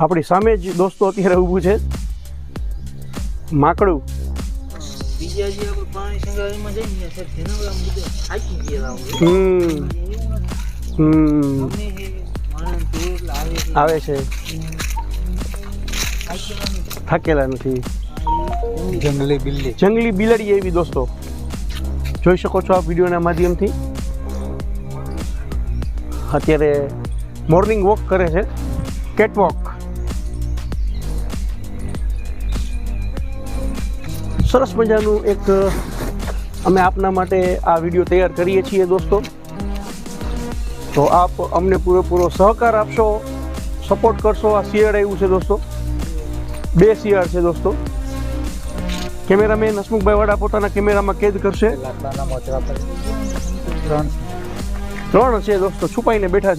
આપણી સામે જ દોસ્તો અત્યારે ઊભું છે. માકડું. આવે છે. થાકેલા નથી. જંગલી બિલ્લી. જંગલી બિલાડી એવી દોસ્તો. જોઈ શકો છો આ વિડીયોના માધ્યમથી. અત્યારે મોર્નિંગ વોક કરે છે. Cat walk. સરસ મજાનું એક અમે આપના માટે આ વીડિયો તૈયાર કરીએ છીએ દોસ્તો. તો આપ અમને પૂરેપૂરો સહકાર આપશો સપોર્ટ કરશો આ શિયાળ આવ્યું છે દોસ્તો. બે શિયાળ છે દોસ્તો. કેમેરામેન હસમુખભાઈ વાળા પોતાના કેમેરામાં કેદ કરશે. ત્રણ છે દોસ્તો છુપાઈને બેઠા છે.